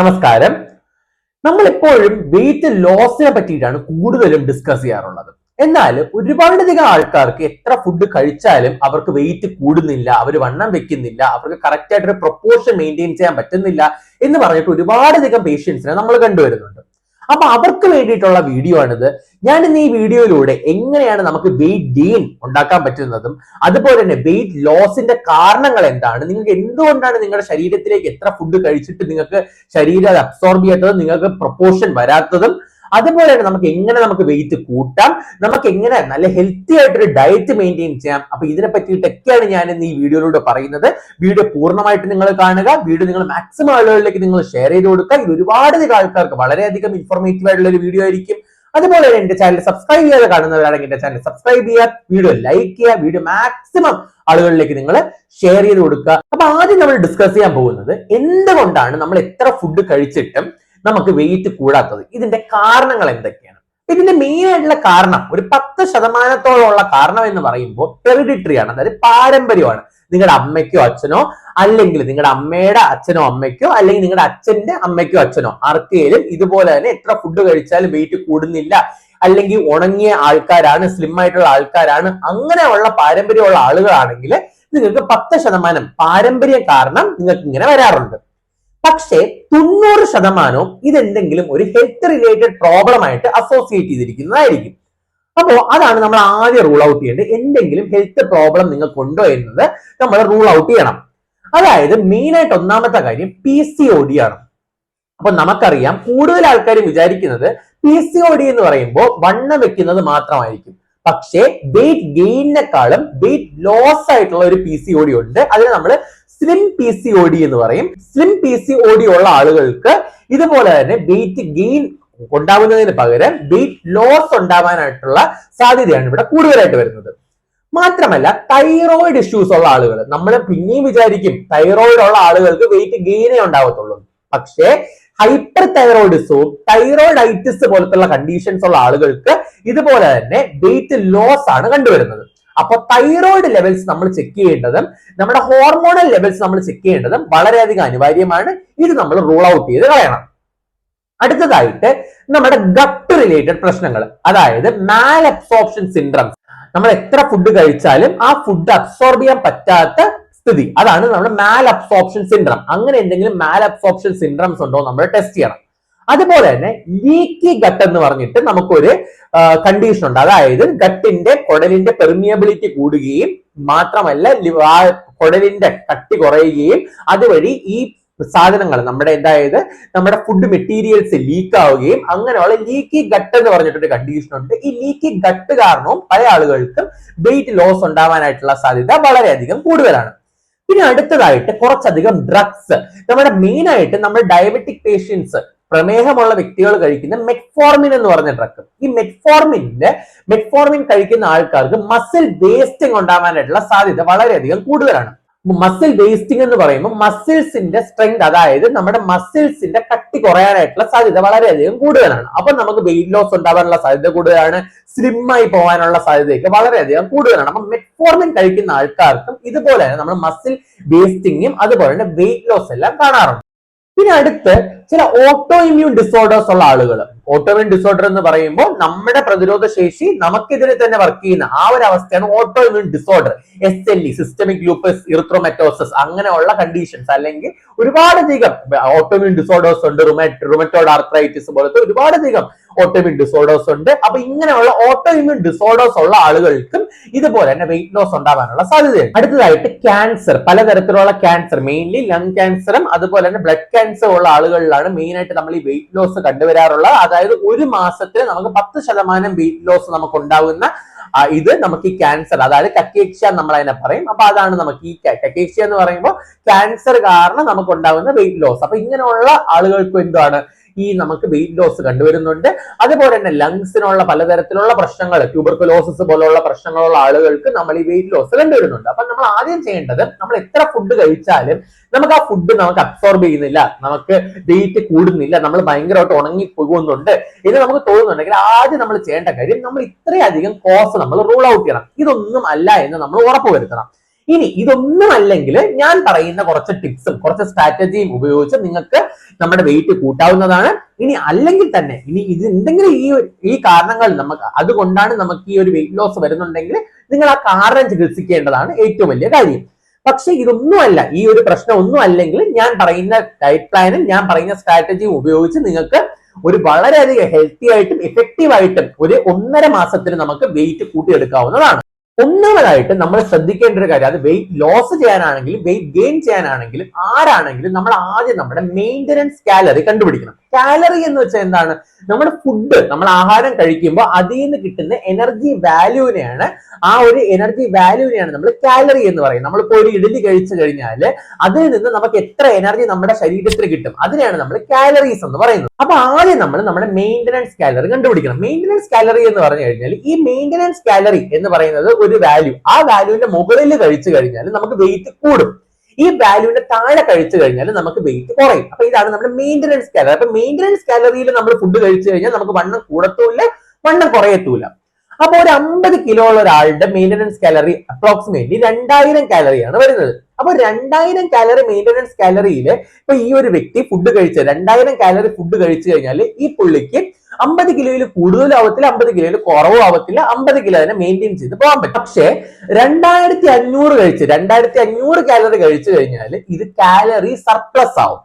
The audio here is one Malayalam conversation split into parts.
നമസ്കാരം. നമ്മൾ എപ്പോഴും വെയിറ്റ് ലോസിനെ പറ്റിയിട്ടാണ് കൂടുതലും ഡിസ്കസ് ചെയ്യാറുള്ളത്. എന്നാൽ ഒരുപാടധികം ആൾക്കാർക്ക് എത്ര ഫുഡ് കഴിച്ചാലും അവർക്ക് വെയിറ്റ് കൂടുന്നില്ല അവർ വണ്ണം വെക്കുന്നില്ല അവർക്ക് കറക്റ്റ് ആയിട്ടൊരു പ്രൊപ്പോർഷൻ മെയിന്റെയിൻ ചെയ്യാൻ പറ്റുന്നില്ല എന്ന് പറഞ്ഞിട്ട് ഒരുപാടധികം പേഷ്യൻസിനെ നമ്മൾ കണ്ടുവരുന്നുണ്ട്. അപ്പൊ അവർക്ക് വേണ്ടിയിട്ടുള്ള വീഡിയോ ആണിത്. ഞാൻ ഇന്ന് ഈ വീഡിയോയിലൂടെ എങ്ങനെയാണ് നമുക്ക് വെയിറ്റ് ഗെയിൻ ഉണ്ടാക്കാൻ പറ്റുന്നതും അതുപോലെ തന്നെ വെയിറ്റ് ലോസിന്റെ കാരണങ്ങൾ എന്താണ് നിങ്ങൾക്ക് എന്തുകൊണ്ടാണ് നിങ്ങളുടെ ശരീരത്തിലേക്ക് എത്ര ഫുഡ് കഴിച്ചിട്ട് നിങ്ങൾക്ക് ശരീരം അത് അബ്സോർബ് ചെയ്യാത്തതും നിങ്ങൾക്ക് പ്രൊപ്പോർഷൻ വരാത്തതും അതുപോലെ തന്നെ നമുക്ക് എങ്ങനെ നമുക്ക് വെയിറ്റ് കൂട്ടാം നമുക്ക് എങ്ങനെ നല്ല ഹെൽത്തി ആയിട്ടൊരു ഡയറ്റ് മെയിന്റെയിൻ ചെയ്യാം. അപ്പൊ ഇതിനെ പറ്റിയിട്ടൊക്കെയാണ് ഞാൻ ഇന്ന് ഈ വീഡിയോയിലൂടെ പറയുന്നത്. വീഡിയോ പൂർണമായിട്ട് നിങ്ങൾ കാണുക. വീഡിയോ നിങ്ങൾ മാക്സിമം ആളുകളിലേക്ക് നിങ്ങൾ ഷെയർ ചെയ്ത് കൊടുക്കുക. ഇത് ഒരുപാട് ആൾക്കാർക്ക് വളരെയധികം ഇൻഫോർമേറ്റീവ് ആയിട്ടുള്ള ഒരു വീഡിയോ ആയിരിക്കും. അതുപോലെ തന്നെ എന്റെ ചാനൽ സബ്സ്ക്രൈബ് ചെയ്യാതെ കാണുന്നവരാണെങ്കിൽ എന്റെ ചാനൽ സബ്സ്ക്രൈബ് ചെയ്യുക വീഡിയോ ലൈക്ക് ചെയ്യുക വീഡിയോ മാക്സിമം ആളുകളിലേക്ക് നിങ്ങൾ ഷെയർ ചെയ്ത് കൊടുക്കുക. അപ്പൊ ആദ്യം നമ്മൾ ഡിസ്കസ് ചെയ്യാൻ പോകുന്നത് എന്തുകൊണ്ടാണ് നമ്മൾ എത്ര ഫുഡ് കഴിച്ചിട്ടും നമുക്ക് വെയിറ്റ് കൂടാത്തത്. ഇതിന്റെ കാരണങ്ങൾ എന്തൊക്കെയാണ്? ഇതിന്റെ മെയിൻ ആയിട്ടുള്ള കാരണം ഒരു പത്ത് ശതമാനത്തോളമുള്ള കാരണം എന്ന് പറയുമ്പോൾ ഹെറിഡിറ്ററി ആണ്. അതായത് പാരമ്പര്യമാണ്. നിങ്ങളുടെ അമ്മയ്ക്കോ അച്ഛനോ അല്ലെങ്കിൽ നിങ്ങളുടെ അമ്മയുടെ അച്ഛനോ അമ്മയ്ക്കോ അല്ലെങ്കിൽ നിങ്ങളുടെ അച്ഛന്റെ അമ്മയ്ക്കോ അച്ഛനോ ആർക്കെങ്കിലും ഇതുപോലെ തന്നെ എത്ര ഫുഡ് കഴിച്ചാലും വെയിറ്റ് കൂടുന്നില്ല അല്ലെങ്കിൽ ഉണങ്ങിയ ആൾക്കാരാണ് സ്ലിം ആയിട്ടുള്ള ആൾക്കാരാണ് അങ്ങനെയുള്ള പാരമ്പര്യമുള്ള ആളുകളാണെങ്കിൽ നിങ്ങൾക്ക് പത്ത് ശതമാനം പാരമ്പര്യം കാരണം നിങ്ങൾക്ക് ഇങ്ങനെ വരാറുണ്ട്. പക്ഷേ തൊണ്ണൂറ് ശതമാനവും ഇതെന്തെങ്കിലും ഒരു ഹെൽത്ത് റിലേറ്റഡ് പ്രോബ്ലം ആയിട്ട് അസോസിയേറ്റ് ചെയ്തിരിക്കുന്നതായിരിക്കും. അപ്പോൾ അതാണ് നമ്മൾ ആദ്യം റൂൾ ഔട്ട് ചെയ്യേണ്ടത്. എന്തെങ്കിലും ഹെൽത്ത് പ്രോബ്ലം നിങ്ങൾക്കുണ്ടോ എന്നത് നമ്മൾ റൂൾ ഔട്ട് ചെയ്യണം. അതായത് മെയിൻ ആയിട്ട് ഒന്നാമത്തെ കാര്യം പി സി ഒ ഡി ആണ്. അപ്പൊ നമുക്കറിയാം കൂടുതൽ ആൾക്കാർ വിചാരിക്കുന്നത് പി സി ഒ ഡി എന്ന് പറയുമ്പോൾ വണ്ണം വെക്കുന്നത് മാത്രമായിരിക്കും. പക്ഷേ വെയിറ്റ് ഗെയിനിനെക്കാളും വെയിറ്റ് ലോസ് ആയിട്ടുള്ള ഒരു പി സി ഒ ഡി ഉണ്ട്. അതിന് നമ്മൾ slim P C O D എന്ന് പറയും. Slim P C O D ഉള്ള ആളുകൾക്ക് ഇതുപോലെ തന്നെ വെയിറ്റ് ഗെയിൻ ഉണ്ടാവുന്നതിന് പകരം വെയിറ്റ് ലോസ് ഉണ്ടാവാനായിട്ടുള്ള സാധ്യതയാണ് ഇവിടെ കൂടുതലായിട്ട് വരുന്നത്. മാത്രമല്ല തൈറോയിഡ് ഇഷ്യൂസ് ഉള്ള ആളുകൾ. നമ്മൾ പിന്നെയും വിചാരിക്കും തൈറോയിഡ് ഉള്ള ആളുകൾക്ക് വെയിറ്റ് ഗെയിനേ ഉണ്ടാവത്തുള്ളൂ. പക്ഷേ ഹൈപ്പർ തൈറോയിഡിസവും തൈറോയിഡൈറ്റിസ് പോലത്തുള്ള കണ്ടീഷൻസ് ഉള്ള ആളുകൾക്ക് ഇതുപോലെ തന്നെ വെയിറ്റ് ലോസ് ആണ് കണ്ടുവരുന്നത്. അപ്പൊ തൈറോയിഡ് ലെവൽസ് നമ്മൾ ചെക്ക് ചെയ്യേണ്ടതും നമ്മുടെ ഹോർമോണൽ ലെവൽസ് നമ്മൾ ചെക്ക് ചെയ്യേണ്ടതും വളരെയധികം അനിവാര്യമാണ്. ഇത് നമ്മൾ റൂൾ ഔട്ട് ചെയ്ത് കളയണം. അടുത്തതായിട്ട് നമ്മുടെ ഗട്ട് റിലേറ്റഡ് പ്രശ്നങ്ങൾ അതായത് മാൽ അബ്സോർപ്ഷൻ സിൻഡ്രംസ് നമ്മൾ എത്ര ഫുഡ് കഴിച്ചാലും ആ ഫുഡ് അബ്സോർബ് ചെയ്യാൻ പറ്റാത്ത സ്ഥിതി. അതാണ് നമ്മുടെ മാൽ അബ്സോർപ്ഷൻ സിൻഡ്രം അങ്ങനെ എന്തെങ്കിലും മാൽ അബ്സോർപ്ഷൻ സിൻഡ്രംസ് ഉണ്ടോ നമ്മൾ ടെസ്റ്റ് ചെയ്യണം. അതുപോലെ തന്നെ ലീക്കി ഗട്ട് എന്ന് പറഞ്ഞിട്ട് നമുക്കൊരു കണ്ടീഷൻ ഉണ്ട്. അതായത് ഗട്ടിന്റെ കുടലിന്റെ പെർമിയബിലിറ്റി കൂടുകയും മാത്രമല്ല കുടലിന്റെ കട്ടി കുറയുകയും അതുവഴി ഈ സാധനങ്ങൾ നമ്മുടെ അതായത് നമ്മുടെ ഫുഡ് മെറ്റീരിയൽസ് ലീക്ക് ആവുകയും അങ്ങനെയുള്ള ലീക്കി ഗട്ട് എന്ന് പറഞ്ഞിട്ടൊരു കണ്ടീഷൻ ഉണ്ട്. ഈ ലീക്കി ഗട്ട് കാരണവും പല ആളുകൾക്കും വെയിറ്റ് ലോസ് ഉണ്ടാവാനായിട്ടുള്ള സാധ്യത വളരെയധികം കൂടുതലാണ്. പിന്നെ അടുത്തതായിട്ട് കുറച്ചധികം ഡ്രഗ്സ് നമ്മുടെ മെയിൻ ആയിട്ട് നമ്മൾ ഡയബറ്റിക് പേഷ്യൻസ് പ്രമേഹമുള്ള വ്യക്തികൾ കഴിക്കുന്ന മെറ്റ്ഫോർമിൻ എന്ന് പറഞ്ഞ ഡ്രഗ് ഈ മെറ്റ്ഫോർമിന്റെ മെറ്റ്ഫോർമിൻ കഴിക്കുന്ന ആൾക്കാർക്ക് മസിൽ വേസ്റ്റിംഗ് ഉണ്ടാവാനായിട്ടുള്ള സാധ്യത വളരെയധികം കൂടുതലാണ്. മസിൽ വേസ്റ്റിംഗ് എന്ന് പറയുമ്പോൾ മസിൽസിന്റെ സ്ട്രെങ്ത് അതായത് നമ്മുടെ മസിൽസിന്റെ കട്ടി കുറയാനായിട്ടുള്ള സാധ്യത വളരെയധികം കൂടുതലാണ്. അപ്പൊ നമുക്ക് വെയിറ്റ് ലോസ് ഉണ്ടാവാനുള്ള സാധ്യത കൂടുതലാണ് സ്ലിം ആയി പോകാനുള്ള സാധ്യതയൊക്കെ വളരെയധികം കൂടുതലാണ്. അപ്പൊ മെറ്റ്ഫോർമിൻ കഴിക്കുന്ന ആൾക്കാർക്കും ഇതുപോലെ തന്നെ നമ്മൾ മസിൽ വേസ്റ്റിങ്ങും അതുപോലെ തന്നെ വെയിറ്റ് ലോസ് എല്ലാം കാണാറുണ്ട്. പിന്നെ അടുത്ത് ചില ഓട്ടോ ഇമ്മ്യൂൺ ഡിസോർഡേഴ്സ് ഉള്ള ആളുകൾ. ഓട്ടോ ഇമ്മ്യൂൺ ഡിസോർഡർ എന്ന് പറയുമ്പോൾ നമ്മുടെ പ്രതിരോധ ശേഷി നമുക്കെതിരെ തന്നെ വർക്ക് ചെയ്യുന്ന ആ ഒരു അവസ്ഥയാണ് auto immune disorder S L E systemic lupus erythematosus അങ്ങനെയുള്ള കണ്ടീഷൻസ് അല്ലെങ്കിൽ ഒരുപാടധികം ഓട്ടോ ഇമ്മ്യൂൺ ഡിസോർഡേഴ്സ് ഉണ്ട് റുമറ്റോഡ് ആർത്രൈറ്റിസ് പോലത്തെ ഒരുപാടധികം ഓട്ടോ ഇമ്മ്യൂൺ ഡിസോർഡേഴ്സ് ഉണ്ട്. അപ്പൊ ഇങ്ങനെയുള്ള ഓട്ടോ ഇമ്മ്യൂൺ ഡിസോർഡേഴ്സ് ഉള്ള ആളുകൾക്കും ഇതുപോലെ തന്നെ വെയിറ്റ് ലോസ് ഉണ്ടാവാനുള്ള സാധ്യതയുണ്ട്. അടുത്തതായിട്ട് ക്യാൻസർ പലതരത്തിലുള്ള ക്യാൻസർ മെയിൻലി ലങ് ക്യാൻസറും അതുപോലെ തന്നെ ബ്ലഡ് ക്യാൻസർ ഉള്ള ആളുകളിലാണ് മെയിൻ ആയിട്ട് നമ്മൾ ഈ വെയിറ്റ് ലോസ് കണ്ടുവരാറുള്ളത് അതായത് ഒരു മാസത്തിൽ നമുക്ക് പത്ത് ശതമാനം വെയിറ്റ് ലോസ് നമുക്ക് ഉണ്ടാകുന്ന ഇത് നമുക്ക് ഈ ക്യാൻസർ അതായത് കക്കേക്ഷ്യ നമ്മൾ അതിനെ പറയും. അപ്പൊ അതാണ് നമുക്ക് ഈ കക്കേക്ഷ്യ എന്ന് പറയുമ്പോൾ ക്യാൻസർ കാരണം നമുക്ക് ഉണ്ടാകുന്ന വെയിറ്റ് ലോസ് അപ്പൊ ഇങ്ങനെയുള്ള ആളുകൾക്ക് എന്താണ് ഈ നമുക്ക് വെയിറ്റ് ലോസ് കണ്ടുവരുന്നുണ്ട്. അതുപോലെ തന്നെ ലങ്സിനുള്ള പലതരത്തിലുള്ള പ്രശ്നങ്ങൾ ട്യൂബർക്കുലോസിസ് പോലുള്ള പ്രശ്നങ്ങളുള്ള ആളുകൾക്ക് നമ്മൾ ഈ വെയിറ്റ് ലോസ് കണ്ടുവരുന്നുണ്ട്. അപ്പൊ നമ്മൾ ആദ്യം ചെയ്യേണ്ടത് നമ്മൾ എത്ര ഫുഡ് കഴിച്ചാലും നമുക്ക് ആ ഫുഡ് നമുക്ക് അബ്സോർബ് ചെയ്യുന്നില്ല. നമുക്ക് വെയിറ്റ് കൂടുന്നില്ല. നമ്മൾ ഭയങ്കരമായിട്ട് ഉണങ്ങി പോകുന്നുണ്ട്. ഇത് നമുക്ക് തോന്നുന്നുണ്ടെങ്കിൽ ആദ്യം നമ്മൾ ചെയ്യേണ്ട കാര്യം നമ്മൾ ഇത്രയധികം കോസ് നമ്മൾ റൂൾ ഔട്ട് ചെയ്യണം. ഇതൊന്നും അല്ല എന്ന് നമ്മൾ ഉറപ്പുവരുത്തണം. ഇനി ഇതൊന്നും അല്ലെങ്കിൽ ഞാൻ പറയുന്ന കുറച്ച് ടിപ്സും കുറച്ച് സ്ട്രാറ്റജിയും ഉപയോഗിച്ച് നിങ്ങൾക്ക് നമ്മുടെ വെയിറ്റ് കൂട്ടാവുന്നതാണ്. ഇനി അല്ലെങ്കിൽ തന്നെ ഇനി ഇത് എന്തെങ്കിലും ഈ ഈ കാരണങ്ങൾ നമുക്ക് അതുകൊണ്ടാണ് നമുക്ക് ഈ ഒരു വെയിറ്റ് ലോസ് വരുന്നുണ്ടെങ്കിൽ നിങ്ങൾ ആ കാരണം ചികിത്സിക്കേണ്ടതാണ് ഏറ്റവും വലിയ കാര്യം. പക്ഷെ ഇതൊന്നുമല്ല ഈ ഒരു പ്രശ്നം ഒന്നും അല്ലെങ്കിൽ ഞാൻ പറയുന്ന ഡയറ്റ് പ്ലാനും ഞാൻ പറയുന്ന സ്ട്രാറ്റജിയും ഉപയോഗിച്ച് നിങ്ങൾക്ക് ഒരു വളരെയധികം ഹെൽത്തി ആയിട്ടും എഫക്റ്റീവ് ആയിട്ടും ഒരു ഒന്നര മാസത്തിന് നമുക്ക് വെയിറ്റ് കൂട്ടിയെടുക്കാവുന്നതാണ്. ഒന്നാമതായിട്ട് നമ്മൾ ശ്രദ്ധിക്കേണ്ട ഒരു കാര്യം അത് വെയിറ്റ് ലോസ് ചെയ്യാനാണെങ്കിലും വെയിറ്റ് ഗെയിൻ ചെയ്യാനാണെങ്കിലും ആരാണെങ്കിലും നമ്മൾ ആദ്യം നമ്മുടെ മെയിന്റനൻസ് കാലറി കണ്ടുപിടിക്കണം. കാലറി എന്ന് വെച്ചാൽ എന്താണ്? നമ്മുടെ ഫുഡ് നമ്മൾ ആഹാരം കഴിക്കുമ്പോൾ അതിൽ നിന്ന് കിട്ടുന്ന എനർജി വാല്യൂവിനെയാണ് ആ ഒരു എനർജി വാല്യൂവിനെയാണ് നമ്മൾ കാലറി എന്ന് പറയുന്നത്. നമ്മളിപ്പോൾ ഒരു ഇഡലി കഴിച്ചു കഴിഞ്ഞാൽ അതിൽ നിന്ന് നമുക്ക് എത്ര എനർജി നമ്മുടെ ശരീരത്തിൽ കിട്ടും? അതിനെയാണ് നമ്മൾ കാലറീസ് എന്ന് പറയുന്നത്. അപ്പൊ ആദ്യം നമ്മൾ നമ്മുടെ മെയിന്റനൻസ് കാലറി കണ്ടുപിടിക്കണം. മെയിന്റനൻസ് കാലറി എന്ന് പറഞ്ഞു കഴിഞ്ഞാൽ ഈ മെയിന്റനൻസ് കാലറി എന്ന് പറയുന്നത് ഒരു വാല്യൂ ആ വാല്യൂവിന്റെ മുകളിൽ കഴിച്ചു കഴിഞ്ഞാൽ നമുക്ക് വെയിറ്റ് കൂടും. ഈ വാല്യൂവിന്റെ താഴെ കഴിച്ചു കഴിഞ്ഞാൽ നമുക്ക് വെയിറ്റ് കുറയും. അപ്പൊ ഇതാണ് നമ്മുടെ മെയിന്റനൻസ് കാലറി അപ്പൊ മെയിന്റനൻസ് കാലറിയിൽ നമ്മൾ ഫുഡ് കഴിച്ചു കഴിഞ്ഞാൽ നമുക്ക് വണ്ണം കൂടത്തൂല്ല വണ്ണം കുറയത്തൂല അപ്പൊ ഒരു അമ്പത് കിലോ ഉള്ള ഒരാളുടെ മെയിന്റനൻസ് കാലറി അപ്രോക്സിമേറ്റ്ലി രണ്ടായിരം കാലറിയാണ് വരുന്നത്. അപ്പൊ രണ്ടായിരം കാലറി മെയിന്റനൻസ് കാലറിയിൽ ഇപ്പൊ ഈ ഒരു വ്യക്തി ഫുഡ് കഴിച്ച രണ്ടായിരം കാലറി ഫുഡ് കഴിച്ചു കഴിഞ്ഞാൽ ഈ പുള്ളിക്ക് അമ്പത് കിലോയിൽ കൂടുതലാവത്തില്ല അമ്പത് കിലോയിൽ കുറവും ആവത്തില്ല അമ്പത് കിലോ തന്നെ മെയിന്റെയിൻ ചെയ്ത് പോകാൻ പറ്റും. പക്ഷേ രണ്ടായിരത്തി അഞ്ഞൂറ് കഴിച്ച് രണ്ടായിരത്തി അഞ്ഞൂറ് കാലറി കഴിച്ചു കഴിഞ്ഞാൽ ഇത് കാലറി സർപ്ലസ് ആവും.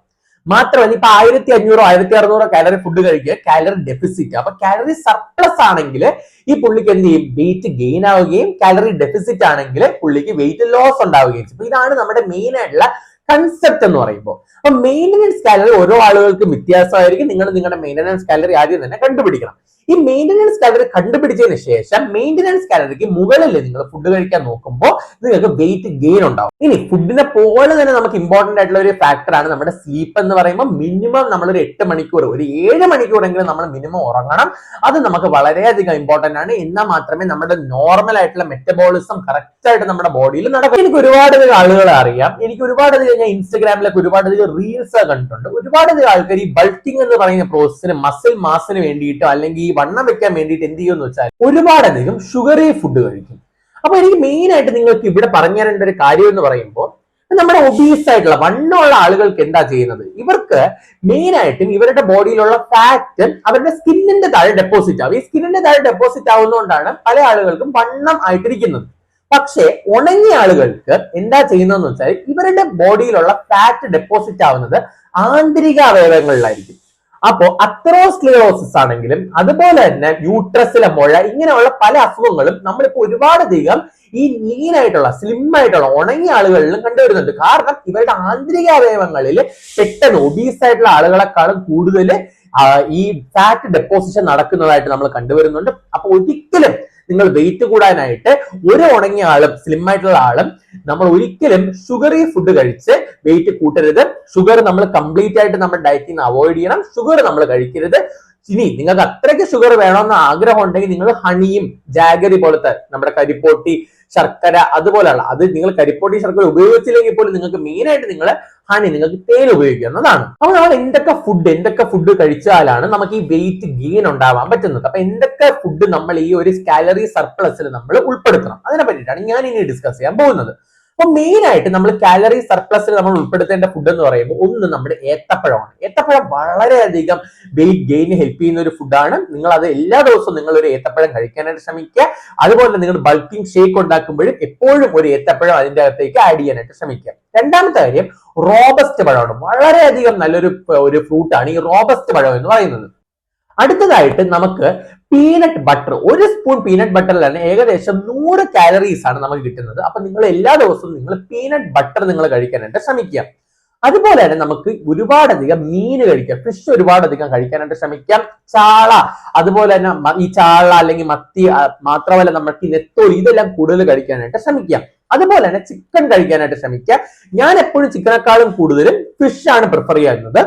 മാത്രമല്ല ഇപ്പൊ ആയിരത്തി അഞ്ഞൂറോ ആയിരത്തി അറുന്നൂറോ കാലറി ഫുഡ് കഴിക്കുക കാലറി ഡെഫിസിറ്റ് അപ്പൊ കാലറി സർപ്ലസ് ആണെങ്കിൽ ഈ പുള്ളിക്ക് എന്ത് ചെയ്യും? വെയിറ്റ് ഗെയിൻ ആവുകയും കാലറി ഡെഫിസിറ്റ് ആണെങ്കിൽ പുള്ളിക്ക് വെയിറ്റ് ലോസ് ഉണ്ടാവുകയും ചെയ്യും. ഇതാണ് നമ്മുടെ മെയിൻ ആയിട്ടുള്ള കൺസെപ്റ്റ് എന്ന് പറയുമ്പോൾ. അപ്പൊ മെയിന്റനൻസ് കാലറി ഓരോ ആളുകൾക്കും വ്യത്യാസമായിരിക്കും. നിങ്ങൾ നിങ്ങളുടെ മെയിന്റനൻസ് കാലറി ആദ്യം തന്നെ കണ്ടുപിടിക്കണം. ഈ മെയിന്റനൻസ് കാലറി കണ്ടുപിടിച്ചതിന് ശേഷം മെയിന്റനൻസ് കാലറിക്ക് മുകളിൽ നിങ്ങൾ ഫുഡ് കഴിക്കാൻ നോക്കുമ്പോൾ നിങ്ങൾക്ക് വെയിറ്റ് ഗെയിൻ ഉണ്ടാവും. ഇനി ഫുഡിനെ പോലെ തന്നെ നമുക്ക് ഇമ്പോർട്ടന്റ് ആയിട്ടുള്ള ഒരു ഫാക്ടറാണ് നമ്മുടെ സ്ലീപ്പ് എന്ന് പറയുമ്പോൾ മിനിമം നമ്മൾ ഒരു എട്ട് മണിക്കൂർ ഒരു ഏഴ് മണിക്കൂറെങ്കിലും നമ്മൾ മിനിമം ഉറങ്ങണം. അത് നമുക്ക് വളരെയധികം ഇമ്പോർട്ടന്റ് ആണ്. എന്നാൽ മാത്രമേ നമ്മുടെ നോർമൽ ആയിട്ടുള്ള മെറ്റബോളിസം കറക്റ്റ് ആയിട്ട് നമ്മുടെ ബോഡിയിൽ നടക്കും. എനിക്ക് ഒരുപാട് അധികം ആളുകളെ അറിയാം. എനിക്ക് ഒരുപാട് അധികം ഞാൻ ഇൻസ്റ്റഗ്രാമിലൊക്കെ ഒരുപാട് അധികം റീൽസ് കണ്ടിട്ടുണ്ട്. ഒരുപാട് അധികം ആൾക്കാർ ഈ ബൾക്കിംഗ് എന്ന് പറയുന്ന പ്രോസസ്സിന് മസിൽ മാസിന് വേണ്ടിയിട്ടോ അല്ലെങ്കിൽ ഈ വണ്ണം വെക്കാൻ വേണ്ടിയിട്ട് എന്ത് ചെയ്യുമെന്ന് വെച്ചാൽ ഒരുപാടധികം ഷുഗറി ഫുഡ് കഴിക്കും. അപ്പൊ എനിക്ക് മെയിൻ ആയിട്ട് നിങ്ങൾക്ക് ഇവിടെ പറഞ്ഞു തരേണ്ട ഒരു കാര്യം എന്ന് പറയുമ്പോൾ നമ്മുടെ ഒബീസ് ആയിട്ടുള്ള വണ്ണമുള്ള ആളുകൾക്ക് എന്താ ചെയ്യുന്നത്? ഇവർക്ക് മെയിൻ ആയിട്ടും ഇവരുടെ ബോഡിയിലുള്ള ഫാറ്റ് അവരുടെ സ്കിന്നിന്റെ താഴെ ഡെപ്പോസിറ്റ് ആവും. ഈ സ്കിന്നിന്റെ താഴെ ഡെപ്പോസിറ്റ് ആവുന്നതുകൊണ്ടാണ് പല ആളുകൾക്കും വണ്ണം ആയിട്ടിരിക്കുന്നത്. പക്ഷേ ഉണങ്ങിയ ആളുകൾക്ക് എന്താ ചെയ്യുന്നതെന്ന് വെച്ചാൽ ഇവരുടെ ബോഡിയിലുള്ള ഫാറ്റ് ഡെപ്പോസിറ്റ് ആവുന്നത് ആന്തരിക അവയവങ്ങളിലായിരിക്കും അപ്പോ അത്രോസ്ലിയോസിസ് ആണെങ്കിലും അതുപോലെ തന്നെ യൂട്രസിലെ മുഴ ഇങ്ങനെയുള്ള പല അസുഖങ്ങളും നമ്മളിപ്പോ ഒരുപാടധികം ഈ ലീൻ ആയിട്ടുള്ള സ്ലിം ആയിട്ടുള്ള ഉണങ്ങിയ ആളുകളിലും കണ്ടുവരുന്നുണ്ട്. കാരണം ഇവരുടെ ആന്തരിക അവയവങ്ങളിൽ പെട്ടെന്ന് ഒബീസ് ആയിട്ടുള്ള ആളുകളെക്കാളും കൂടുതൽ ഈ ഫാറ്റ് ഡെപ്പോസിഷൻ നടക്കുന്നതായിട്ട് നമ്മൾ കണ്ടുവരുന്നുണ്ട്. അപ്പൊ ഒരിക്കലും നിങ്ങൾ വെയിറ്റ് കൂടാനായിട്ട് ഒരു ഉണങ്ങിയ ആളും സ്ലിം ആയിട്ടുള്ള ആളും നമ്മൾ ഒരിക്കലും ഷുഗറി ഫുഡ് കഴിച്ച് വെയിറ്റ് കൂട്ടരുത്. ഷുഗർ നമ്മൾ കംപ്ലീറ്റ് ആയിട്ട് നമ്മൾ ഡയറ്റിൽ നിന്ന് അവോയ്ഡ് ചെയ്യണം. ഷുഗർ നമ്മൾ കഴിക്കരുത്. ഇനി നിങ്ങൾക്ക് അത്രയ്ക്ക് ഷുഗർ വേണമെന്ന് ആഗ്രഹം ഉണ്ടെങ്കിൽ നിങ്ങൾ ഹണിയും ജാഗരി പോലത്തെ നമ്മുടെ കരിപ്പോട്ടി ശർക്കര അതുപോലെയുള്ള അത് നിങ്ങൾ കരിപ്പോട്ടി ശർക്കര ഉപയോഗിച്ചില്ലെങ്കിൽ പോലും നിങ്ങൾക്ക് മെയിൻ ആയിട്ട് നിങ്ങൾ ഹണി നിങ്ങൾക്ക് തേൻ ഉപയോഗിക്കുന്നതാണ് അപ്പൊ നമ്മൾ എന്തൊക്കെ ഫുഡ് എന്തൊക്കെ ഫുഡ് കഴിച്ചാലാണ് നമുക്ക് ഈ വെയിറ്റ് ഗെയിൻ ഉണ്ടാവാൻ പറ്റുന്നത്? അപ്പൊ എന്തൊക്കെ ഫുഡ് നമ്മൾ ഈ ഒരു കാലറി സർപ്ലസിൽ നമ്മൾ ഉൾപ്പെടുത്തണം? അതിനെ പറ്റിയിട്ടാണ് ഞാൻ ഇനി ഡിസ്കസ് ചെയ്യാൻ പോകുന്നത്. അപ്പൊ മെയിൻ ആയിട്ട് നമ്മൾ കാലറി സർപ്ലസിൽ നമ്മൾ ഉൾപ്പെടുത്തേണ്ട ഫുഡ് എന്ന് പറയുമ്പോൾ ഒന്ന് നമ്മുടെ ഏത്തപ്പഴമാണ്. ഏത്തപ്പഴം വളരെയധികം വെയിറ്റ് ഗെയിന് ഹെൽപ്പ് ചെയ്യുന്ന ഒരു ഫുഡാണ് നിങ്ങൾ അത് എല്ലാ ദിവസവും നിങ്ങൾ ഒരു ഏത്തപ്പഴം കഴിക്കാനായിട്ട് ശ്രമിക്കുക. അതുപോലെ നിങ്ങൾ ബൾക്കിംഗ് ഷേക്ക് ഉണ്ടാക്കുമ്പോഴും എപ്പോഴും ഒരു ഏത്തപ്പഴം അതിന്റെ അകത്തേക്ക് ആഡ് ചെയ്യാനായിട്ട് ശ്രമിക്കുക. രണ്ടാമത്തെ കാര്യം റോബസ്റ്റ് പഴമാണ്. വളരെയധികം നല്ലൊരു ഒരു ഫ്രൂട്ടാണ് ഈ റോബസ്റ്റ് പഴം എന്ന് പറയുന്നത്. അടുത്തതായിട്ട് നമുക്ക് പീനട്ട് ബട്ടർ ഒരു സ്പൂൺ പീനട്ട് ബട്ടറിൽ തന്നെ ഏകദേശം നൂറ് കാലറീസ് ആണ് നമുക്ക് കിട്ടുന്നത്. അപ്പൊ നിങ്ങൾ എല്ലാ ദിവസവും നിങ്ങൾ പീനട്ട് ബട്ടർ നിങ്ങൾ കഴിക്കാനായിട്ട് ശ്രമിക്കുക. അതുപോലെ തന്നെ നമുക്ക് ഒരുപാടധികം മീൻ കഴിക്കാം. ഫിഷ് ഒരുപാടധികം കഴിക്കാനായിട്ട് ശ്രമിക്കാം. ചാള അതുപോലെ തന്നെ ഈ ചാള അല്ലെങ്കിൽ മത്തി മാത്രമല്ല നമുക്ക് നെത്തോലി ഇതെല്ലാം കൂടുതൽ കഴിക്കാനായിട്ട് ശ്രമിക്കാം. അതുപോലെ തന്നെ ചിക്കൻ കഴിക്കാനായിട്ട് ശ്രമിക്കുക ഞാൻ എപ്പോഴും ചിക്കനേക്കാളും കൂടുതലും ഫിഷ് ആണ് പ്രിഫർ ചെയ്യുന്നത്.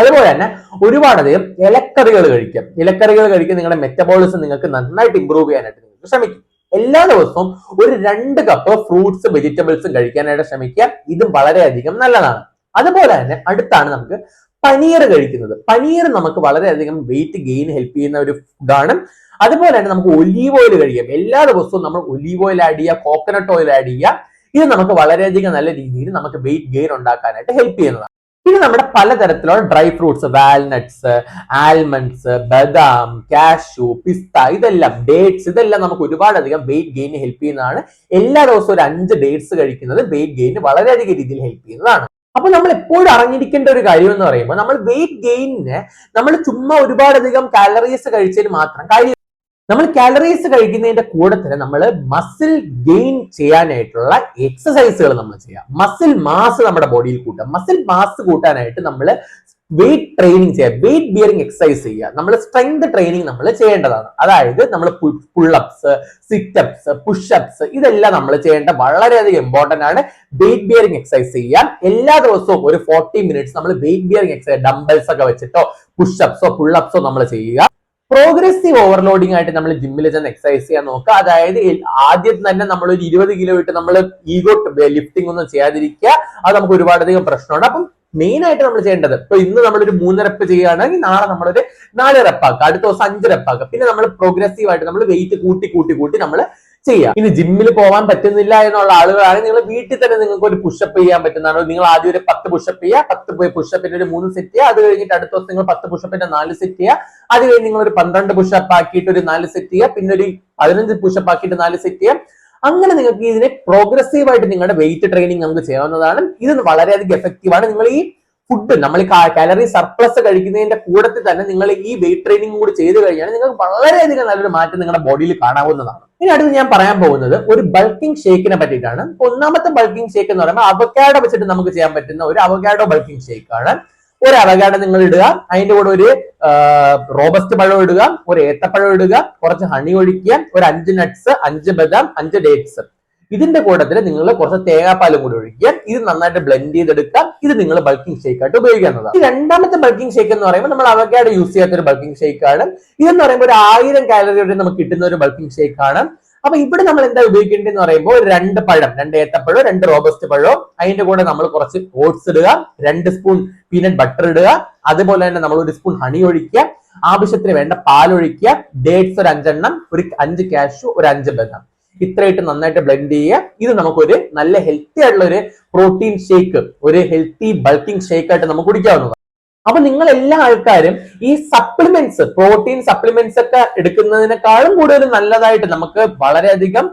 അതുപോലെ തന്നെ ഒരുപാടധികം ഇലക്കറികൾ കഴിക്കാം. ഇലക്കറികൾ കഴിക്കുക നിങ്ങളുടെ മെറ്റബോളിസം നിങ്ങൾക്ക് നന്നായിട്ട് ഇമ്പ്രൂവ് ചെയ്യാനായിട്ട് നിങ്ങൾക്ക് ശ്രമിക്കും. എല്ലാ ദിവസവും ഒരു രണ്ട് കപ്പ് ഫ്രൂട്ട്സ് വെജിറ്റബിൾസും കഴിക്കാനായിട്ട് ശ്രമിക്കുക. ഇതും വളരെയധികം നല്ലതാണ്. അതുപോലെ തന്നെ അടുത്താണ് നമുക്ക് പനീർ കഴിക്കുന്നത്. പനീർ നമുക്ക് വളരെയധികം വെയിറ്റ് ഗെയിൻ ഹെൽപ്പ് ചെയ്യുന്ന ഒരു ഫുഡാണ് അതുപോലെ തന്നെ നമുക്ക് ഒലീവ് ഓയിൽ കഴിക്കാം. എല്ലാ ദിവസവും നമ്മൾ ഒലീവ് ഓയിൽ ആഡ് ചെയ്യുക കോക്കനട്ട് ഓയിൽ ആഡ് ചെയ്യുക. ഇത് നമുക്ക് വളരെയധികം നല്ല രീതിയിൽ നമുക്ക് വെയിറ്റ് ഗെയിൻ ഉണ്ടാക്കാനായിട്ട് ഹെൽപ്പ് ചെയ്യുന്നതാണ്. പിന്നെ നമ്മുടെ പലതരത്തിലുള്ള ഡ്രൈ ഫ്രൂട്ട്സ് വാൽനട്ട്സ് ആൽമണ്ട്സ് ബദാം കാഷു പിസ്ത ഇതെല്ലാം ഡേറ്റ്സ് ഇതെല്ലാം നമുക്ക് ഒരുപാടധികം വെയിറ്റ് ഗെയിന് ഹെൽപ്പ് ചെയ്യുന്നതാണ്. എല്ലാ ദിവസവും ഒരു അഞ്ച് ഡേറ്റ്സ് കഴിക്കുന്നത് വെയിറ്റ് ഗെയിന് വളരെയധികം രീതിയിൽ ഹെൽപ്പ് ചെയ്യുന്നതാണ്. അപ്പൊ നമ്മൾ എപ്പോഴും അറിഞ്ഞിരിക്കേണ്ട ഒരു കാര്യം എന്ന് പറയുമ്പോൾ നമ്മൾ വെയിറ്റ് ഗെയിനിന് നമ്മൾ ചുമ്മാ ഒരുപാടധികം കാലറീസ് കഴിച്ചതിന് മാത്രം കാര്യം നമ്മൾ കാലറീസ് കഴിക്കുന്നതിന്റെ കൂടെ തന്നെ നമ്മൾ മസിൽ ഗെയിൻ ചെയ്യാനായിട്ടുള്ള എക്സസൈസുകൾ നമ്മൾ ചെയ്യാം. മസിൽ മാസ് നമ്മുടെ ബോഡിയിൽ കൂട്ടാം മസിൽ മാസ് കൂട്ടാനായിട്ട് നമ്മൾ വെയിറ്റ് ട്രെയിനിങ് ചെയ്യുക വെയിറ്റ് ബിയറിംഗ് എക്സസൈസ് ചെയ്യുക. നമ്മൾ സ്ട്രെങ്ത് ട്രെയിനിങ് നമ്മൾ ചെയ്യേണ്ടതാണ്. അതായത് നമ്മൾ പുള്ളപ്സ് സിറ്റപ്സ് പുഷപ്സ് ഇതെല്ലാം നമ്മൾ ചെയ്യേണ്ട വളരെയധികം ഇമ്പോർട്ടന്റ് ആണ്. വെയിറ്റ് ബിയറിംഗ് എക്സസൈസ് ചെയ്യാം. എല്ലാ ദിവസവും ഒരു ഫോർട്ടി മിനിറ്റ്സ് നമ്മൾ വെയിറ്റ് ബിയറിംഗ് എക്സസൈസ് ഡംബൽസ് ഒക്കെ വെച്ചിട്ടോ പുഷപ്സോ പുള്ളപ്സോ നമ്മൾ ചെയ്യുക. പ്രോഗ്രസീവ് ഓവർലോഡിംഗ് ആയിട്ട് നമ്മൾ ജിമ്മിൽ ചെന്ന് എക്സസൈസ് ചെയ്യാൻ നോക്കുക. അതായത് ആദ്യം തന്നെ നമ്മൾ ഒരു ഇരുപത് കിലോ ഇട്ട് നമ്മൾ ഈഗോ ലിഫ്റ്റിംഗ് ഒന്നും ചെയ്യാതിരിക്കുക. അത് നമുക്ക് ഒരുപാടധികം പ്രശ്നമുണ്ട്. അപ്പം മെയിൻ ആയിട്ട് നമ്മൾ ചെയ്യേണ്ടത് ഇപ്പൊ ഇന്ന് നമ്മളൊരു മൂന്ന് റെപ്പ് ചെയ്യുകയാണെങ്കിൽ നാളെ നമ്മളൊരു നാല് റെപ്പാക്കുക അടുത്ത ദിവസം അഞ്ച് റെപ്പാക്കുക പിന്നെ നമ്മൾ പ്രോഗ്രസീവ് ആയിട്ട് നമ്മൾ വെയിറ്റ് കൂട്ടി കൂട്ടി കൂട്ടി നമ്മൾ ചെയ്യാം. ഇനി ജിമ്മിൽ പോകാൻ പറ്റുന്നില്ല എന്നുള്ള ആളുകളാണ് നിങ്ങൾ വീട്ടിൽ തന്നെ നിങ്ങൾക്ക് ഒരു പുഷപ്പ് ചെയ്യാൻ പറ്റുന്നതാണ് നിങ്ങൾ ആദ്യം ഒരു പത്ത് പുഷപ്പ് ചെയ്യുക. പത്ത് പുഷപ്പിന്റെ ഒരു മൂന്ന് സെറ്റ് ചെയ്യുക. അത് കഴിഞ്ഞിട്ട് അടുത്ത ദിവസം നിങ്ങൾ പത്ത് പുഷപ്പിന്റെ നാല് സെറ്റ് ചെയ്യുക. അത് കഴിഞ്ഞ് നിങ്ങൾ ഒരു പന്ത്രണ്ട് പുഷപ്പ് ആക്കിയിട്ട് ഒരു നാല് സെറ്റ് ചെയ്യുക. പിന്നെ ഒരു പതിനഞ്ച് പുഷപ്പ് ആക്കിയിട്ട് നാല് സെറ്റ് ചെയ്യുക. അങ്ങനെ നിങ്ങൾക്ക് ഇതിനെ പ്രോഗ്രസീവായിട്ട് നിങ്ങളുടെ വെയിറ്റ് ട്രെയിനിങ് നമുക്ക് ചെയ്യാവുന്നതാണ്. ഇത് വളരെയധികം എഫക്റ്റീവ് ആണ്. നിങ്ങൾ ഈ ഫുഡ് നമ്മൾ കാലറി സർപ്ലസ് കഴിക്കുന്നതിന്റെ കൂടത്തിൽ തന്നെ നിങ്ങൾ ഈ വെയിറ്റ് ട്രെയിനിങ് കൂടി ചെയ്ത് കഴിഞ്ഞാൽ നിങ്ങൾക്ക് വളരെയധികം നല്ലൊരു മാറ്റം നിങ്ങളുടെ ബോഡിയിൽ കാണാവുന്നതാണ്. ഇനി അടുത്ത് ഞാൻ പറയാൻ പോകുന്നത് ഒരു ബൾക്കിംഗ് ഷേക്കിനെ പറ്റിയിട്ടാണ്. ഒന്നാമത്തെ ബൾക്കിംഗ് ഷേക്ക് എന്ന് പറയുമ്പോൾ അവക്കാഡോ വെച്ചിട്ട് നമുക്ക് ചെയ്യാൻ പറ്റുന്ന ഒരു അവക്കാഡോ ബൾക്കിംഗ് ഷേക്ക് ആണ്. ഒരു അവകാഡോ നിങ്ങൾ ഇടുക അതിന്റെ കൂടെ ഒരു റോബസ്റ്റ് പഴം ഇടുക ഒരു ഏത്തപ്പഴം ഇടുക കുറച്ച് ഹണി ഒഴിക്കുക ഒരു അഞ്ച് നട്ട്സ് അഞ്ച് ബദാം അഞ്ച് ഡേറ്റ്സ് ഇതിന്റെ കൂട്ടത്തിൽ നിങ്ങൾ കുറച്ച് തേങ്ങാപ്പാലും കൂടി ഒഴിക്കുക ഇത് നന്നായിട്ട് ബ്ലെൻഡ് ചെയ്തെടുക്കാം ഇത് നിങ്ങൾ ബൾക്കിംഗ് ഷേക്ക് ആയിട്ട് ഉപയോഗിക്കുന്നതാണ് ഈ രണ്ടാമത്തെ ബൾക്കിംഗ് ഷേക്ക് എന്ന് പറയുമ്പോൾ നമ്മൾ അവക്കാട് യൂസ് ചെയ്യാത്ത ഒരു ബൾക്കിംഗ് ഷേക്ക് ആണ്. ഇതെന്ന് പറയുമ്പോൾ ഒരു ആയിരം കാലറിയുടെ നമുക്ക് കിട്ടുന്ന ഒരു ബൾക്കിംഗ് ഷേക്ക് ആണ്. അപ്പൊ ഇവിടെ നമ്മൾ എന്താ ഉപയോഗിക്കേണ്ടതെന്ന് പറയുമ്പോൾ രണ്ട് പഴം രണ്ട് ഏത്തപ്പഴോ രണ്ട് റോബസ്റ്റ് പഴോ അതിന്റെ കൂടെ നമ്മൾ കുറച്ച് ഓട്സ് ഇടുക രണ്ട് സ്പൂൺ പീനട്ട് ബട്ടർ ഇടുക അതുപോലെ തന്നെ നമ്മൾ ഒരു സ്പൂൺ ഹണി ഒഴിക്കുക ആവശ്യത്തിന് വേണ്ട പാൽ ഒഴിക്കുക ഡേറ്റ്സ് ഒരു അഞ്ചെണ്ണം ഒരു അഞ്ച് കാഷ്യൂ ഒരു അഞ്ച് ബദാം. ഇത്രയായിട്ട് നന്നായിട്ട് ബ്ലെൻഡ് ചെയ്യുക. ഇത് നമുക്കൊരു നല്ല ഹെൽത്തി ആയിട്ടുള്ള ഒരു പ്രോട്ടീൻ ഷേക്ക് ഒരു ഹെൽത്തി ബൾക്കിംഗ് ഷേക്ക് ആയിട്ട് നമുക്ക് കുടിക്കാവുന്നതാണ്. അപ്പൊ നിങ്ങൾ എല്ലാ ആൾക്കാരും ഈ സപ്ലിമെന്റ്സ് പ്രോട്ടീൻ സപ്ലിമെന്റ്സ് ഒക്കെ എടുക്കുന്നതിനേക്കാളും കൂടുതൽ നല്ലതായിട്ട് നമുക്ക് വളരെയധികം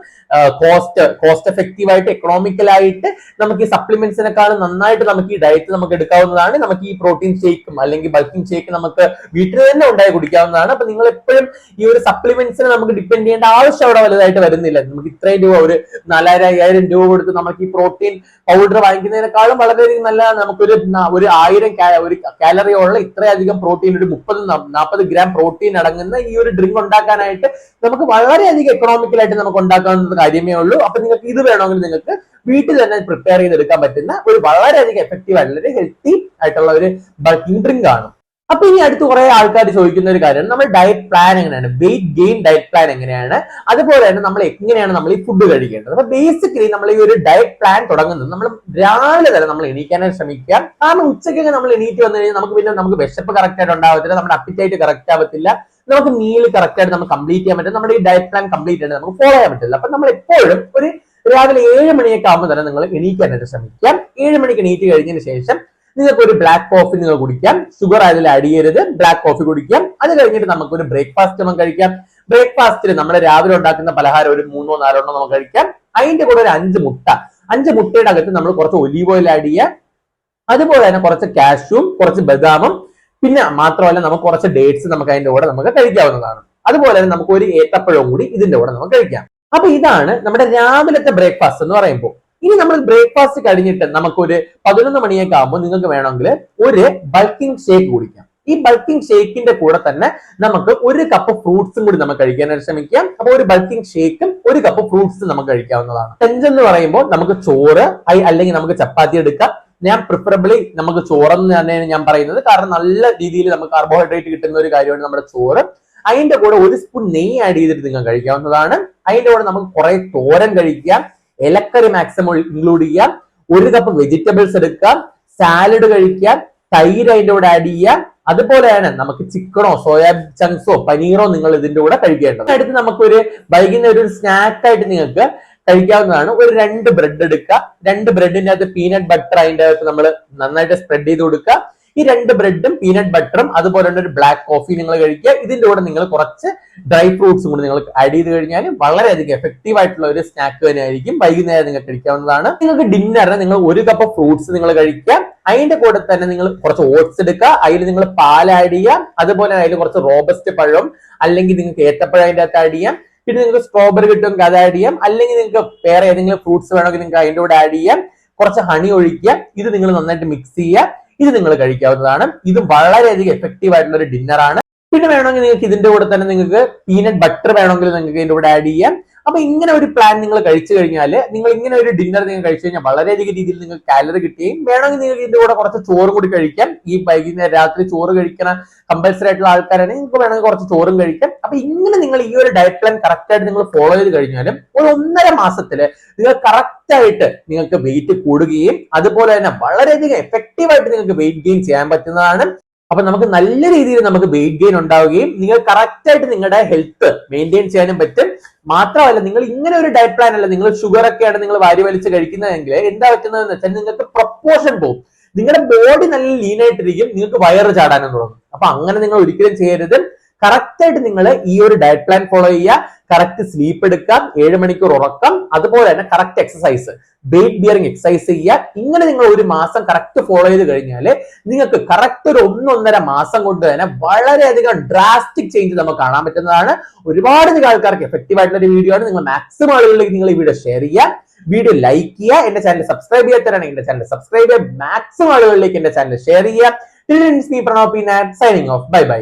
കോസ്റ്റ് കോസ്റ്റ് എഫക്റ്റീവ് ആയിട്ട് എക്കണോമിക്കലായിട്ട് നമുക്ക് ഈ സപ്ലിമെന്റ്സിനെക്കാളും നന്നായിട്ട് നമുക്ക് ഈ ഡയറ്റ് നമുക്ക് എടുക്കാവുന്നതാണ്. നമുക്ക് ഈ പ്രോട്ടീൻ ഷേക്കും അല്ലെങ്കിൽ ബൾക്കിംഗ് ഷേക്ക് നമുക്ക് വീട്ടിൽ തന്നെ ഉണ്ടായി കുടിക്കാവുന്നതാണ്. അപ്പൊ നിങ്ങൾ എപ്പോഴും ഈ ഒരു സപ്ലിമെന്റ്സിനെ നമുക്ക് ഡിപ്പെൻഡ് ചെയ്യേണ്ട ആവശ്യം അവിടെ വലുതായിട്ട് വരുന്നില്ല. നമുക്ക് ഇത്രയും രൂപ ഒരു നാലായിരം അയ്യായിരം രൂപ കൊടുത്ത് നമുക്ക് ഈ പ്രോട്ടീൻ പൗഡർ വാങ്ങിക്കുന്നതിനേക്കാളും വളരെയധികം നല്ല നമുക്കൊരു ഒരു ആയിരം ഒരു കാലറി ഉള്ള ഇത്രയധികം പ്രോട്ടീൻ ഒരു മുപ്പത് നാൽപ്പത് ഗ്രാം പ്രോട്ടീൻ അടങ്ങുന്ന ഈ ഒരു ഡ്രിങ്ക് ഉണ്ടാക്കാനായിട്ട് നമുക്ക് വളരെയധികം എക്കണോമിക്കലായിട്ട് നമുക്ക് ഉണ്ടാക്കാവുന്ന കാര്യമേ ഉള്ളൂ. അപ്പൊ നിങ്ങൾക്ക് ഇത് വേണമെങ്കിൽ നിങ്ങൾക്ക് വീട്ടിൽ തന്നെ പ്രിപ്പയർ ചെയ്തെടുക്കാൻ പറ്റുന്ന ഒരു വളരെയധികം എഫക്റ്റീവ് ആയിട്ടുള്ള ഒരു ഹെൽത്തി ആയിട്ടുള്ള ഒരു ബൾക്കിംഗ് ഡ്രിങ്ക് ആണ്. അപ്പൊ ഇനി അടുത്ത് കുറെ ആൾക്കാർ ചോദിക്കുന്ന ഒരു കാര്യം. നമ്മൾ ഡയറ്റ് പ്ലാൻ എങ്ങനെയാണ്? വെയിറ്റ് ഗെയിൻ ഡയറ്റ് പ്ലാൻ എങ്ങനെയാണ്? അതുപോലെ തന്നെ നമ്മൾ എങ്ങനെയാണ് നമ്മൾ ഈ ഫുഡ് കഴിക്കേണ്ടത്? അപ്പൊ ബേസിക്കലി നമ്മൾ ഈ ഒരു ഡയറ്റ് പ്ലാൻ തുടങ്ങുന്നത് നമ്മൾ രാവിലെ തന്നെ നമ്മൾ എണീക്കാനായിട്ട് ശ്രമിക്കാം കാരണം ഉച്ചയ്ക്കൊക്കെ നമ്മൾ എണീറ്റ് വന്നു കഴിഞ്ഞാൽ നമുക്ക് പിന്നെ നമുക്ക് വിശപ്പ് കറക്റ്റ് ആയിട്ട് ഉണ്ടാവത്തില്ല നമ്മുടെ അപ്പിറ്റൈറ്റ് കറക്റ്റ് ആവത്തില്ല നമുക്ക് മീൽ കറക്റ്റ് ആയിട്ട് നമുക്ക് കംപ്ലീറ്റ് ചെയ്യാൻ പറ്റും നമ്മുടെ ഈ ഡയറ്റ് പ്ലാൻ കംപ്ലീറ്റ് ചെയ്യണം നമുക്ക് ഫോളോ ചെയ്യാൻ പറ്റില്ല. അപ്പൊ നമ്മൾ എപ്പോഴും ഒരു രാവിലെ ഏഴ് മണിയൊക്കെ ആകുമ്പോൾ തന്നെ നിങ്ങൾ എണീക്കാനായിട്ട് ശ്രമിക്കാം ഏഴ് മണിക്ക് എണീറ്റ് കഴിഞ്ഞതിന് ശേഷം നിങ്ങൾക്ക് ഒരു ബ്ലാക്ക് കോഫി നിങ്ങൾ കുടിക്കാം. ഷുഗർ അതിൽ ആഡ് ചെയ്യരുത്. ബ്ലാക്ക് കോഫി കുടിക്കാം. അത് കഴിഞ്ഞിട്ട് നമുക്ക് ഒരു ബ്രേക്ക്ഫാസ്റ്റ് നമുക്ക് കഴിക്കാം. ബ്രേക്ക്ഫാസ്റ്റിൽ നമ്മൾ രാവിലെ ഉണ്ടാക്കുന്ന പലഹാരം ഒരു മൂന്നോ നാലോ എണ്ണോ നമുക്ക് കഴിക്കാം. അതിന്റെ കൂടെ ഒരു അഞ്ച് മുട്ട. അഞ്ച് മുട്ടയുടെ അകത്ത് നമ്മൾ കുറച്ച് ഒലീവ് ഓയിൽ ആഡ് ചെയ്യാം അതുപോലെ തന്നെ കുറച്ച് കാഷ്യൂം കുറച്ച് ബദാമും. പിന്നെ മാത്രമല്ല നമുക്ക് കുറച്ച് ഡേറ്റ്സ് നമുക്ക് അതിന്റെ കൂടെ നമുക്ക് കഴിക്കാവുന്നതാണ്. അതുപോലെ തന്നെ നമുക്ക് ഒരു ഏത്തപ്പഴവും കൂടി ഇതിന്റെ കൂടെ നമുക്ക് കഴിക്കാം. അപ്പൊ ഇതാണ് നമ്മുടെ രാവിലത്തെ ബ്രേക്ക്ഫാസ്റ്റ് എന്ന് പറയുമ്പോൾ. ഇനി നമ്മൾ ബ്രേക്ക്ഫാസ്റ്റ് കഴിഞ്ഞിട്ട് നമുക്കൊരു പതിനൊന്ന് മണിയൊക്കെ ആകുമ്പോൾ നിങ്ങൾക്ക് വേണമെങ്കിൽ ഒരു ബൾക്കിംഗ് ഷേക്ക് കുടിക്കാം. ഈ ബൾക്കിംഗ് ഷേക്കിന്റെ കൂടെ തന്നെ നമുക്ക് ഒരു കപ്പ് ഫ്രൂട്ട്സും കൂടി നമുക്ക് കഴിക്കാനായിട്ട് ശ്രമിക്കാം. അപ്പോൾ ഒരു ബൾക്കിംഗ് ഷേക്കും ഒരു കപ്പ് ഫ്രൂട്ട്സും നമുക്ക് കഴിക്കാവുന്നതാണ്. ലഞ്ച് എന്ന് പറയുമ്പോൾ നമുക്ക് ചോറ് അല്ലെങ്കിൽ നമുക്ക് ചപ്പാത്തി എടുക്കാം. ഞാൻ പ്രിഫറബിളി നമുക്ക് ചോറെന്ന് തന്നെയാണ് ഞാൻ പറയുന്നത്. കാരണം നല്ല രീതിയിൽ നമുക്ക് കാർബോഹൈഡ്രേറ്റ് കിട്ടുന്ന ഒരു കാര്യമാണ് നമ്മുടെ ചോറ്. അതിന്റെ കൂടെ ഒരു സ്പൂൺ നെയ്യ് ആഡ് ചെയ്തിട്ട് നിങ്ങൾ കഴിക്കാവുന്നതാണ്. അതിന്റെ കൂടെ നമുക്ക് കുറെ തോരൻ കഴിക്കാം. ഇലക്കറി മാക്സിമം ഇൻക്ലൂഡ് ചെയ്യാം. ഒരു കപ്പ് വെജിറ്റബിൾസ് എടുക്കാം. സാലഡ് കഴിക്കാം. തൈര് അതിന്റെ കൂടെ ആഡ് ചെയ്യാം. അതുപോലെയാണ് നമുക്ക് ചിക്കനോ സോയാ ചങ്ക്സോ പനീറോ നിങ്ങൾ ഇതിന്റെ കൂടെ കഴിക്കേണ്ടത്. അടുത്ത് നമുക്കൊരു വൈകുന്നേരം ഒരു സ്നാക്കായിട്ട് നിങ്ങൾക്ക് കഴിക്കാവുന്നതാണ്. ഒരു രണ്ട് ബ്രെഡ് എടുക്കുക രണ്ട് ബ്രെഡിന്റെ അകത്ത് പീനട്ട് ബട്ടർ അതിന്റെ അകത്ത് നമ്മൾ നന്നായിട്ട് സ്പ്രെഡ് ചെയ്ത് കൊടുക്കുക ഈ രണ്ട് ബ്രെഡും പീനട്ട് ബട്ടറും അതുപോലെ ഒരു ബ്ലാക്ക് കോഫി നിങ്ങൾ കഴിക്കുക. ഇതിന്റെ കൂടെ നിങ്ങൾ കുറച്ച് ഡ്രൈ ഫ്രൂട്ട്സും കൂടി നിങ്ങൾ ആഡ് ചെയ്ത് കഴിഞ്ഞാൽ വളരെയധികം എഫക്റ്റീവ് ആയിട്ടുള്ള ഒരു സ്നാക്ക് തന്നെയായിരിക്കും. വൈകുന്നേരം നിങ്ങൾ കഴിക്കാവുന്നതാണ്. നിങ്ങൾക്ക് ഡിന്നറിന് നിങ്ങൾ ഒരു കപ്പ് ഫ്രൂട്ട്സ് നിങ്ങൾ കഴിക്കാം. അതിന്റെ കൂടെ തന്നെ നിങ്ങൾ കുറച്ച് ഓട്സ് എടുക്കുക. അതിൽ നിങ്ങൾ പാൽ ആഡ് ചെയ്യാം. അതുപോലെ അതിൽ കുറച്ച് റോബസ്റ്റ് പഴം അല്ലെങ്കിൽ നിങ്ങൾക്ക് ഏത്തപ്പഴം അതിന്റെ അകത്ത് ആഡ് ചെയ്യാം. പിന്നെ നിങ്ങൾക്ക് സ്ട്രോബെറി കിട്ടുമെങ്കിൽ അത് ആഡ് ചെയ്യാം. അല്ലെങ്കിൽ നിങ്ങൾക്ക് വേറെ ഏതെങ്കിലും ഫ്രൂട്ട്സ് വേണമെങ്കിൽ നിങ്ങൾക്ക് അതിന്റെ കൂടെ ആഡ് ചെയ്യാം. കുറച്ച് ഹണി ഒഴിക്കുക. ഇത് നിങ്ങൾ നന്നായിട്ട് മിക്സ് ചെയ്യുക. ഇത് നിങ്ങൾ കഴിക്കാവുന്നതാണ്. ഇത് വളരെയധികം എഫക്റ്റീവ് ആയിട്ടുള്ള ഒരു ഡിന്നർ ആണ്. പിന്നെ വേണമെങ്കിൽ നിങ്ങൾക്ക് ഇതിന്റെ കൂടെ തന്നെ നിങ്ങൾക്ക് പീനട്ട് ബട്ടർ വേണമെങ്കിൽ നിങ്ങൾക്ക് ഇതിന്റെ കൂടെ ആഡ് ചെയ്യാം. അപ്പൊ ഇങ്ങനെ ഒരു പ്ലാൻ നിങ്ങൾ കഴിച്ചു കഴിഞ്ഞാൽ നിങ്ങൾ ഇങ്ങനെ ഒരു ഡിന്നർ നിങ്ങൾ കഴിച്ചു കഴിഞ്ഞാൽ വളരെയധികം രീതിയിൽ നിങ്ങൾ കാലറി കിട്ടുകയും വേണമെങ്കിൽ നിങ്ങൾക്ക് ഇതിന്റെ കൂടെ കുറച്ച് ചോറ് കൂടി കഴിക്കാം. ഈ വൈകുന്നേരം രാത്രി ചോറ് കഴിക്കണ കമ്പൽസറി ആയിട്ടുള്ള ആൾക്കാരാണെങ്കിൽ നിങ്ങൾക്ക് വേണമെങ്കിൽ കുറച്ച് ചോറും കഴിക്കാം. അപ്പൊ ഇങ്ങനെ നിങ്ങൾ ഈ ഒരു ഡയറ്റ് പ്ലാൻ കറക്റ്റ് ആയിട്ട് നിങ്ങൾ ഫോളോ ചെയ്ത് കഴിഞ്ഞാലും ഒരു ഒന്നര മാസത്തിൽ നിങ്ങൾ കറക്റ്റ് ആയിട്ട് നിങ്ങൾക്ക് വെയിറ്റ് കൂടുകയും അതുപോലെ തന്നെ വളരെയധികം എഫക്റ്റീവ് ആയിട്ട് നിങ്ങൾക്ക് വെയിറ്റ് ഗെയിൻ ചെയ്യാൻ പറ്റുന്നതാണ്. അപ്പൊ നമുക്ക് നല്ല രീതിയിൽ നമുക്ക് വെയിറ്റ് ഗെയിൻ ഉണ്ടാവുകയും നിങ്ങൾ കറക്റ്റ് ആയിട്ട് നിങ്ങളുടെ ഹെൽത്ത് മെയിന്റെയിൻ ചെയ്യാനും പറ്റും. മാത്രമല്ല നിങ്ങൾ ഇങ്ങനെ ഒരു ഡയറ്റ് പ്ലാൻ അല്ല നിങ്ങൾ ഷുഗർ ഒക്കെയാണ് നിങ്ങൾ വാരി വലിച്ച് കഴിക്കുന്നതെങ്കിൽ എന്താ പറ്റുന്നതെന്ന് വെച്ചാൽ നിങ്ങൾക്ക് പ്രപ്പോർഷൻ പോകും നിങ്ങളുടെ ബോഡി നല്ല ലീനായിട്ടിരിക്കും നിങ്ങൾക്ക് വയറ് ചാടാനും തുടങ്ങും. അപ്പൊ അങ്ങനെ നിങ്ങൾ ഒരിക്കലും ചെയ്യരുത്. കറക്റ്റ് ആയിട്ട് നിങ്ങൾ ഈ ഒരു ഡയറ്റ് പ്ലാൻ ഫോളോ ചെയ്യുക. കറക്റ്റ് സ്ലീപ്പ് എടുക്കാം ഏഴ് മണിക്കൂർ ഉറക്കം. അതുപോലെ തന്നെ correct exercise weight bearing exercise ചെയ്യുക. ഇങ്ങനെ നിങ്ങൾ ഒരു മാസം കറക്റ്റ് ഫോളോ ചെയ്ത് കഴിഞ്ഞാൽ നിങ്ങൾക്ക് കറക്റ്റ് ഒരു ഒന്നൊന്നര മാസം കൊണ്ട് തന്നെ വളരെയധികം ഡ്രാസ്റ്റിക് ചേഞ്ച് നമുക്ക് കാണാൻ പറ്റുന്നതാണ്. ഒരുപാട് അധികം ആൾക്കാർക്ക് എഫക്റ്റീവ് ആയിട്ടുള്ള ഒരു വീഡിയോ ആണ്. നിങ്ങൾ മാക്സിമം ആളുകളിലേക്ക് നിങ്ങൾ ഈ വീഡിയോ ഷെയർ ചെയ്യുക. വീഡിയോ ലൈക്ക് ചെയ്യുക. എന്റെ ചാനൽ സബ്സ്ക്രൈബ് ചെയ്യാത്തവരാണെങ്കിൽ എന്റെ ചാനൽ സബ്സ്ക്രൈബ് ചെയ്യുക മാക്സിമം ആളുകളിലേക്ക് എന്റെ ചാനൽ ഷെയർ ചെയ്യുക. Signing off bye bye